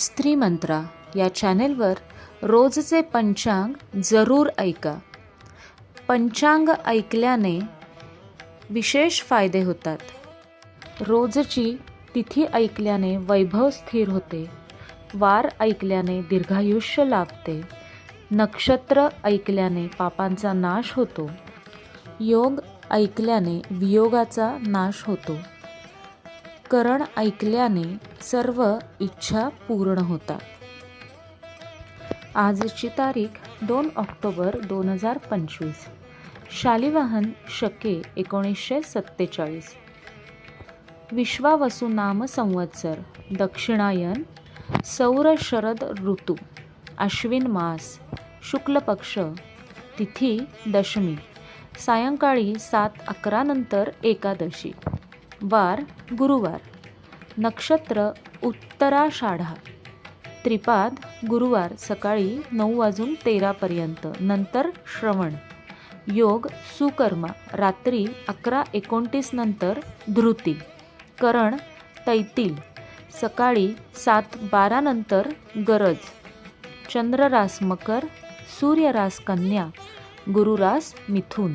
स्त्री मंत्रा या चॅनेलवर रोजचे पंचांग जरूर ऐका. पंचांग ऐकल्याने विशेष फायदे होतात. रोजची तिथी ऐकल्याने वैभव स्थिर होते. वार ऐकल्याने दीर्घायुष्य लाभते. नक्षत्र ऐकल्याने पापांचा नाश होतो. योग ऐकल्याने वियोगाचा नाश होतो. करण ऐकल्याने सर्व इच्छा पूर्ण होतात. आजची तारीख दोन ऑक्टोबर दोन हजार पंचवीस. शालिवाहन शके एकोणीसशे सत्तेचाळीस. विश्वावसु नाम संवत्सर दक्षिणायन सौर शरद ऋतू अश्विन मास शुक्ल पक्ष तिथी दशमी सायंकाळी सात अकरा नंतर एकादशी वार गुरुवार. नक्षत्र उत्तराषाढा. त्रिपाद गुरुवार सकाळी नऊ वाजून तेरापर्यंत नंतर श्रवण. योग सुकर्मा. रात्री अकरा एकोणतीस नंतर धृती. करण तैतील. सकाळी सात बारानंतर गरज. चंद्ररास मकर सूर्यरास कन्या. गुरुरास मिथुन.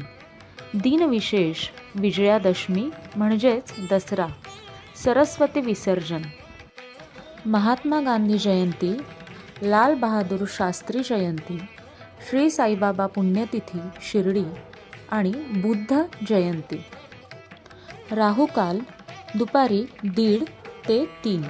दिनविशेष विजयादशमी म्हणजेच दसरा. सरस्वती विसर्जन. महात्मा गांधी जयंती लाल बहादूर शास्त्री जयंती श्री साईबाबा पुण्यतिथी शिर्डी आणि बुद्ध जयंती. राहुकाल दुपारी दीड ते तीन.